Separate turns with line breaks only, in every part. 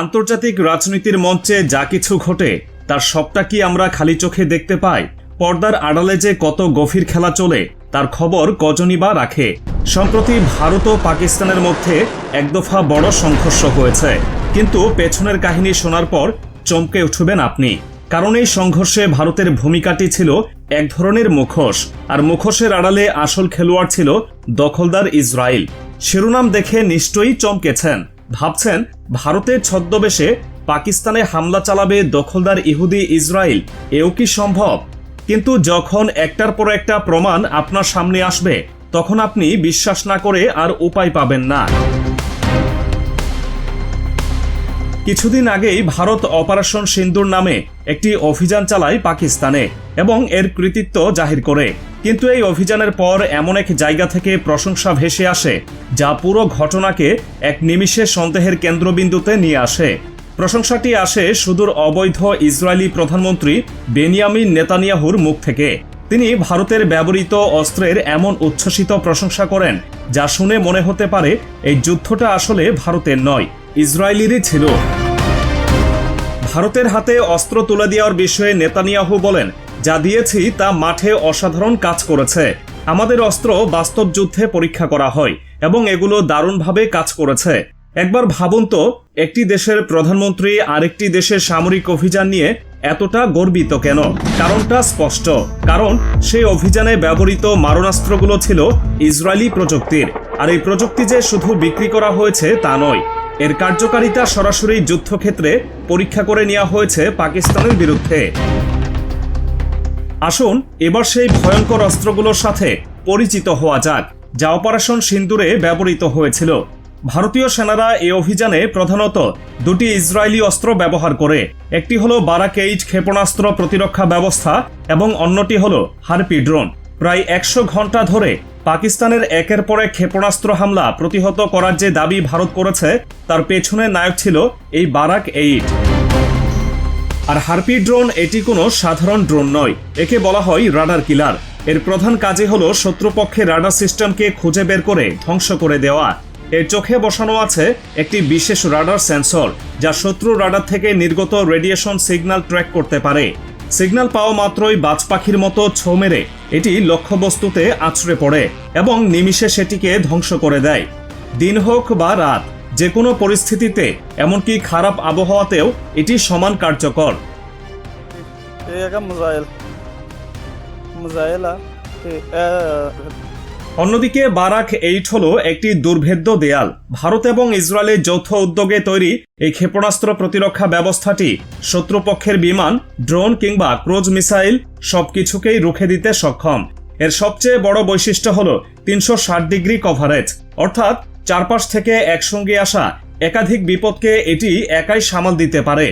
আন্তর্জাতিক রাজনীতির মঞ্চে যা কিছু ঘটে তার সবটা কি আমরা খালি চোখে দেখতে পাই পর্দার আড়ালে যে কত গভীর খেলা চলে তার খবর কজনই বা রাখে সম্প্রতি ভারত ও পাকিস্তানের মধ্যে এক দফা বড় সংঘর্ষ হয়েছে কিন্তু পেছনের কাহিনী শোনার পর চমকে উঠবেন আপনি কারণ এই সংঘর্ষে ভারতের ভূমিকাটি ছিল এক ধরনের মুখোশ আর মুখোশের আড়ালে আসল খেলোয়াড় ছিল দখলদার ইসরায়েল শিরোনাম দেখে নিশ্চয়ই চমকেছেন ভাবছেন ভারতের ছদ্মবেশে পাকিস্তানে হামলা চালাবে দখলদার ইহুদি ইসরায়েল এও কি সম্ভব কিন্তু যখন একটার পর একটা প্রমাণ আপনার সামনে আসবে তখন আপনি বিশ্বাস না করে আর উপায় পাবেন না কিছুদিন আগেই ভারত অপারেশন সিন্দুর নামে একটি অভিযান চালায় পাকিস্তানে এবং এর কৃতিত্ব জাহির করে কিন্তু এই অভিযানের পর এমন এক জায়গা থেকে প্রশংসা ভেসে আসে যা পুরো ঘটনাকে এক নিমিষে সন্দেহের কেন্দ্রবিন্দুতে নিয়ে আসে প্রশংসাটি আসে সুদূর অবৈধ ইসরায়েলি প্রধানমন্ত্রী বেনিয়ামিন নেতানিয়াহুর মুখ থেকে তিনি ভারতের ব্যবহৃত অস্ত্রের এমন উচ্ছ্বসিত প্রশংসা করেন যা শুনে মনে হতে পারে এই যুদ্ধটা আসলে ভারতের নয় ইসরায়েলেরই ছিল ভারতের হাতে অস্ত্র তুলে দেওয়ার বিষয়ে নেতানিয়াহু বলেন যা দিয়েছি তা মাঠে অসাধারণ কাজ করেছে আমাদের অস্ত্র বাস্তব যুদ্ধে পরীক্ষা করা হয় এবং এগুলো দারুণভাবে কাজ করেছে একবার ভাবুন তো একটি দেশের প্রধানমন্ত্রী আরেকটি দেশের সামরিক অভিযান নিয়ে এতটা গর্বিত কেন কারণটা স্পষ্ট কারণ সেই অভিযানে ব্যবহৃত মারণাস্ত্রগুলো ছিল ইসরায়েলি প্রযুক্তির আর এই প্রযুক্তি যে শুধু বিক্রি করা হয়েছে তা নয় এর কার্যকারিতা সরাসরি যুদ্ধক্ষেত্রে পরীক্ষা করে নেওয়া হয়েছে পাকিস্তানের বিরুদ্ধে আসুন এবার সেই ভয়ঙ্কর অস্ত্রগুলোর সাথে পরিচিত হওয়া যাক যা অপারেশন সিন্দুরে ব্যবহৃত হয়েছিল ভারতীয় সেনারা এ অভিযানে প্রধানত দুটি ইসরায়েলি অস্ত্র ব্যবহার করে একটি হলো বারাকেইজ ক্ষেপণাস্ত্র প্রতিরক্ষা ব্যবস্থা এবং অন্যটি হল হারপি ড্রোন প্রায় একশো ঘন্টা ধরে পাকিস্তানের একের পরে ক্ষেপণাস্ত্র হামলা প্রতিহত করার যে দাবি ভারত করেছে তার পেছনে নায়ক ছিল এই বারাক এইট আর হারপি ড্রোন এটি কোনো সাধারণ ড্রোন নয় একে বলা হয় রাডার কিলার এর প্রধান কাজই হলো শত্রুপক্ষের রাডার সিস্টেমকে খুঁজে বের করে ধ্বংস করে দেওয়া এর চোখে বসানো আছে একটি বিশেষ রাডার সেন্সর যা শত্রু রাডার থেকে নির্গত রেডিয়েশন সিগন্যাল ট্র্যাক করতে পারে সিগন্যাল পাওয়া মাত্রই বাজ পাখির মতো ছো মেরে এটি লক্ষ্যবস্তুতে আছড়ে পড়ে এবং নিমিষে সেটিকে ধ্বংস করে দেয় দিন হোক বা রাত যে কোনো পরিস্থিতিতে এমনকি খারাপ আবহাওয়াতেও এটি সমান কার্যকর অন্যদিকে বারাক এইট হল একটি দুর্ভেদ্য দেয়াল ভারত এবং ইসরায়েলের যৌথ উদ্যোগে তৈরি এই ক্ষেপণাস্ত্র প্রতিরক্ষা ব্যবস্থাটি শত্রুপক্ষের বিমান ড্রোন কিংবা ক্রোজ মিসাইল সবকিছুকেই রুখে দিতে সক্ষম এর সবচেয়ে বড় বৈশিষ্ট্য হল তিনশো ডিগ্রি কভারেজ অর্থাৎ চারপাশ থেকে একসঙ্গে আসা একাধিক বিপদকে এটি একাই সামাল দিতে পারে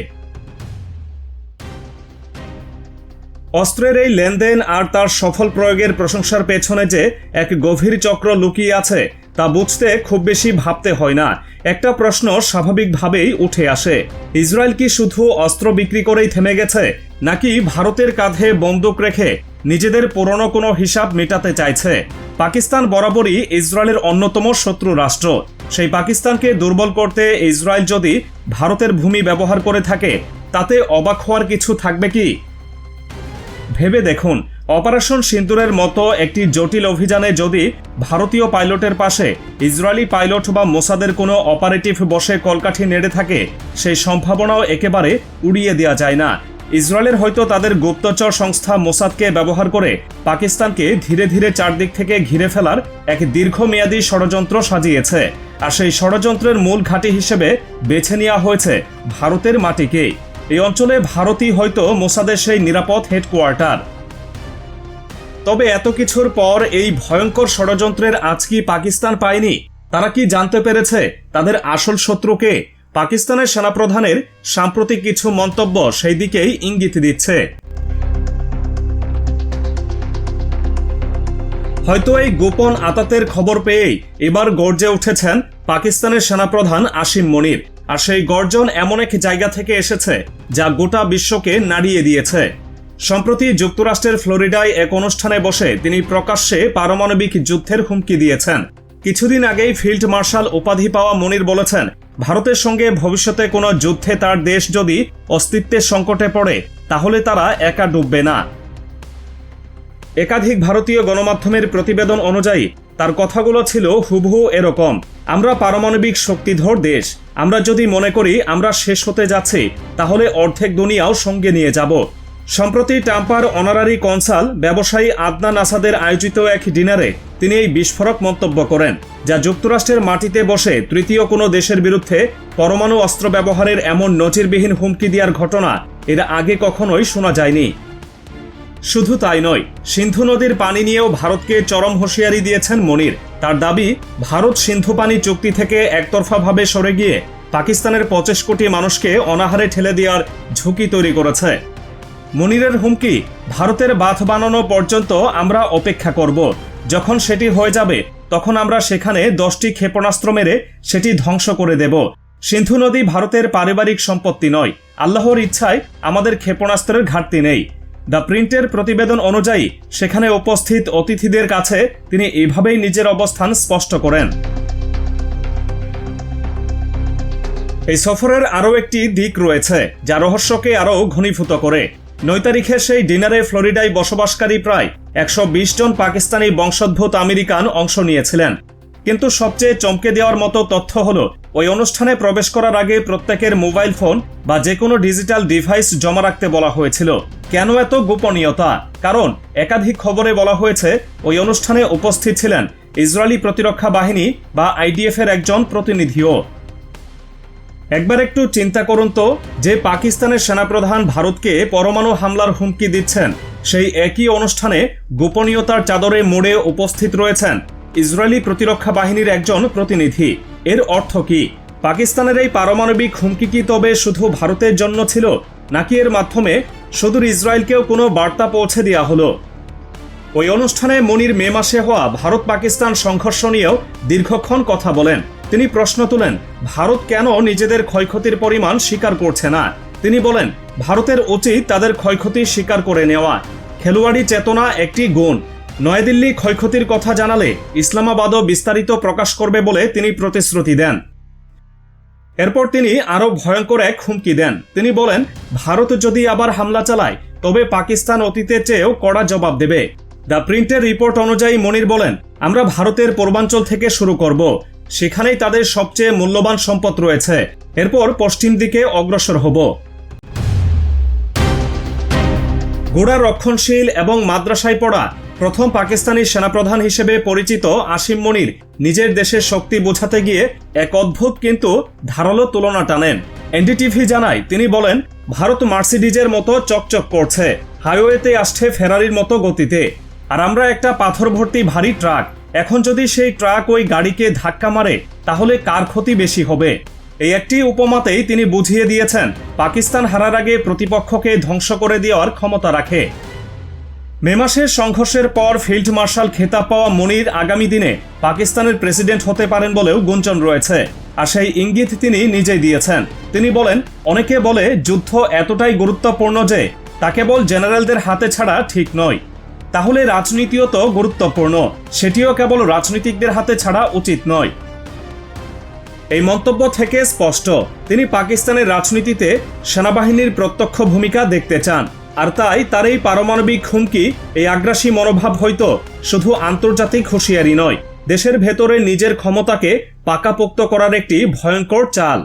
অস্ত্রের এই লেনদেন আর তার সফল প্রয়োগের প্রশংসার পেছনে যে এক গভীর চক্র লুকিয়ে আছে তা বুঝতে খুব বেশি ভাবতে হয় না একটা প্রশ্ন স্বাভাবিকভাবেই উঠে আসে ইসরায়েল কি শুধু অস্ত্র বিক্রি করেই থেমে গেছে নাকি ভারতের কাঁধে বন্দুক রেখে নিজেদের পুরনো কোনো হিসাব মেটাতে চাইছে পাকিস্তান বরাবরই ইসরায়েলের অন্যতম শত্রু রাষ্ট্র সেই পাকিস্তানকে দুর্বল করতে ইসরায়েল যদি ভারতের ভূমি ব্যবহার করে থাকে তাতে অবাক হওয়ার কিছু থাকবে কি ভেবে দেখুন অপারেশন সিন্দুরের মতো একটি জটিল অভিযানে যদি ভারতীয় পাইলটের পাশে ইসরায়েলি পাইলট বা মোসাদের কোনো অপারেটিভ বসে কলকাঠি নেড়ে থাকে সেই সম্ভাবনাও একেবারে উড়িয়ে দেওয়া যায় না ইসরায়েলের হয়তো তাদের গুপ্তচর সংস্থা মোসাদকে ব্যবহার করে পাকিস্তানকে ধীরে ধীরে চারদিক থেকে ঘিরে ফেলার এক দীর্ঘমেয়াদী ষড়যন্ত্র সাজিয়েছে আর সেই ষড়যন্ত্রের মূল ঘাঁটি হিসেবে বেছে নেওয়া হয়েছে ভারতের মাটিকে এই অঞ্চলে ভারতই হয়তো মোসাদের সেই নিরাপদ হেডকোয়ার্টার তবে এত কিছুর পর এই ভয়ঙ্কর ষড়যন্ত্রের আজ কি পাকিস্তান পায়নি তারা কি জানতে পেরেছে তাদের আসল শত্রুকে পাকিস্তানের সেনাপ্রধানের সাম্প্রতিক কিছু মন্তব্য সেই দিকেই ইঙ্গিত দিচ্ছে হয়তো এই গোপন আতাতের খবর পেয়েই এবার গর্জে উঠেছেন পাকিস্তানের সেনাপ্রধান আসিম মনির আর সেই গর্জন এমন এক জায়গা থেকে এসেছে যা গোটা বিশ্বকে নাড়িয়ে দিয়েছে সম্প্রতি যুক্তরাষ্ট্রের ফ্লোরিডায় এক অনুষ্ঠানে বসে তিনি প্রকাশ্যে পারমাণবিক যুদ্ধের হুমকি দিয়েছেন কিছুদিন আগেই ফিল্ড মার্শাল উপাধি পাওয়া মনির বলেছেন ভারতের সঙ্গে ভবিষ্যতে কোনো যুদ্ধে তার দেশ যদি অস্তিত্বের সংকটে পড়ে তাহলে তারা একা ডুববে না একাধিক ভারতীয় গণমাধ্যমের প্রতিবেদন অনুযায়ী তার কথাগুলো ছিল হুবহু এরকম আমরা পারমাণবিক শক্তিধর দেশ আমরা যদি মনে করি আমরা শেষ হতে যাচ্ছি তাহলে অর্ধেক দুনিয়াও সঙ্গে নিয়ে যাব সম্প্রতি টাম্পার অনারারি কনসাল ব্যবসায়ী আদনান আসাদের আয়োজিত এক ডিনারে তিনি এই বিস্ফোরক মন্তব্য করেন যা যুক্তরাষ্ট্রের মাটিতে বসে তৃতীয় কোনো দেশের বিরুদ্ধে পরমাণু অস্ত্র ব্যবহারের এমন নজিরবিহীন হুমকি দেওয়ার ঘটনা এর আগে কখনোই শোনা যায়নি শুধু তাই নয় সিন্ধু নদীর পানি নিয়েও ভারতকে চরম হুঁশিয়ারি দিয়েছেন মনির তার দাবি ভারত সিন্ধু পানি চুক্তি থেকে একতরফাভাবে সরে গিয়ে পাকিস্তানের পঁচিশ কোটি মানুষকে অনাহারে ঠেলে দেওয়ার ঝুঁকি তৈরি করেছে মনিরের হুমকি ভারতের বাঁধ বানানো পর্যন্ত আমরা অপেক্ষা করব যখন সেটি হয়ে যাবে তখন আমরা সেখানে দশটি ক্ষেপণাস্ত্র মেরে সেটি ধ্বংস করে দেব সিন্ধু নদী ভারতের পারিবারিক সম্পত্তি নয় আল্লাহর ইচ্ছায় আমাদের ক্ষেপণাস্ত্রের ঘাটতি নেই দ্য প্রিন্টের প্রতিবেদন অনুযায়ী সেখানে উপস্থিত অতিথিদের কাছে তিনি এভাবেই নিজের অবস্থান স্পষ্ট করেন এই সফরের আরও একটি দিক রয়েছে যা রহস্যকে আরও ঘনীভূত করে নয় তারিখে সেই ডিনারে ফ্লোরিডায় বসবাসকারী প্রায় একশো জন পাকিস্তানি বংশোদ্ভূত আমেরিকান অংশ নিয়েছিলেন কিন্তু সবচেয়ে চমকে দেওয়ার মতো তথ্য হল ওই অনুষ্ঠানে প্রবেশ করার আগে প্রত্যেকের মোবাইল ফোন বা যে কোনো ডিজিটাল ডিভাইস জমা রাখতে বলা হয়েছিল কেন এত গোপনীয়তা কারণ একাধিক খবরে বলা হয়েছে ওই অনুষ্ঠানে উপস্থিত ছিলেন ইসরায়েলি প্রতিরক্ষা বাহিনী বা আইডিএফ এর একজন প্রতিনিধিও একবার একটু চিন্তা করুন তো যে পাকিস্তানের সেনাপ্রধান ভারতকে পরমাণু হামলার হুমকি দিচ্ছেন সেই একই অনুষ্ঠানে গোপনীয়তার চাদরে মোড়ে উপস্থিত রয়েছেন ইসরায়েলি প্রতিরক্ষা বাহিনীর একজন প্রতিনিধি এর অর্থ কি পাকিস্তানের এই পারমাণবিক হুমকি কি তবে শুধু ভারতের জন্য ছিল নাকি এর মাধ্যমে সুদূর ইসরায়েলকেও কোনো বার্তা পৌঁছে দেওয়া হলো ওই অনুষ্ঠানে মনির মে মাসে হওয়া ভারত পাকিস্তান সংঘর্ষ নিয়েও দীর্ঘক্ষণ কথা বলেন তিনি প্রশ্ন তুলেন ভারত কেন নিজেদের ক্ষয়ক্ষতির পরিমাণ স্বীকার করছে না তিনি বলেন ভারতের উচিত তাদের ক্ষয়ক্ষতি স্বীকার করে নেওয়া খেলোয়াড়ি চেতনা একটি গুণ নয়াদিল্লি ক্ষয়ক্ষতির কথা জানালে ইসলামাবাদও বিস্তারিত প্রকাশ করবে বলে তিনি প্রতিশ্রুতি দেন এরপর তিনি আরও ভয়ঙ্কর এক হুমকি দেন তিনি বলেন ভারত যদি আবার হামলা চালায় তবে পাকিস্তান অতীতের চেয়েও কড়া জবাব দেবে দ্য প্রিন্টের রিপোর্ট অনুযায়ী মনির বলেন আমরা ভারতের পূর্বাঞ্চল থেকে শুরু করব সেখানেই তাদের সবচেয়ে মূল্যবান সম্পদ রয়েছে এরপর পশ্চিম দিকে অগ্রসর হব গোড়া রক্ষণশীল এবং মাদ্রাসায় পড়া প্রথম পাকিস্তানি সেনাপ্রধান হিসেবে পরিচিত আসিম মনির নিজের দেশের শক্তি বোঝাতে গিয়ে এক অদ্ভুত কিন্তু ধারালো তুলনা টানেন এনডিটিভি জানায় তিনি বলেন ভারত মার্সিডিজের মতো চকচক করছে হাইওয়েতে আসছে ফেরারির মতো গতিতে আর আমরা একটা পাথর ভর্তি ভারী ট্রাক এখন যদি সেই ট্রাক ওই গাড়িকে ধাক্কা মারে তাহলে কার ক্ষতি বেশি হবে এই একটি উপমাতেই তিনি বুঝিয়ে দিয়েছেন পাকিস্তান হারার আগে প্রতিপক্ষকে ধ্বংস করে দেওয়ার ক্ষমতা রাখে মে মাসের সংঘর্ষের পর ফিল্ড মার্শাল খেতাব পাওয়া মনির আগামী দিনে পাকিস্তানের প্রেসিডেন্ট হতে পারেন বলেও গুঞ্জন রয়েছে আর সেই ইঙ্গিত তিনি নিজেই দিয়েছেন তিনি বলেন অনেকে বলে যুদ্ধ এতটাই গুরুত্বপূর্ণ যে তা কেবল জেনারেলদের হাতে ছাড়া ঠিক নয় তাহলে রাজনীতিও তো গুরুত্বপূর্ণ সেটিও কেবল রাজনীতিকদের হাতে ছাড়া উচিত নয় এই মন্তব্য থেকে স্পষ্ট তিনি পাকিস্তানের রাজনীতিতে সেনাবাহিনীর প্রত্যক্ষ ভূমিকা দেখতে চান আর তাই তার এই পারমাণবিক হুমকি এই আগ্রাসী মনোভাব হয়তো শুধু আন্তর্জাতিক হুঁশিয়ারি নয় দেশের ভেতরে নিজের ক্ষমতাকে পাকাপোক্ত করার একটি ভয়ঙ্কর চাল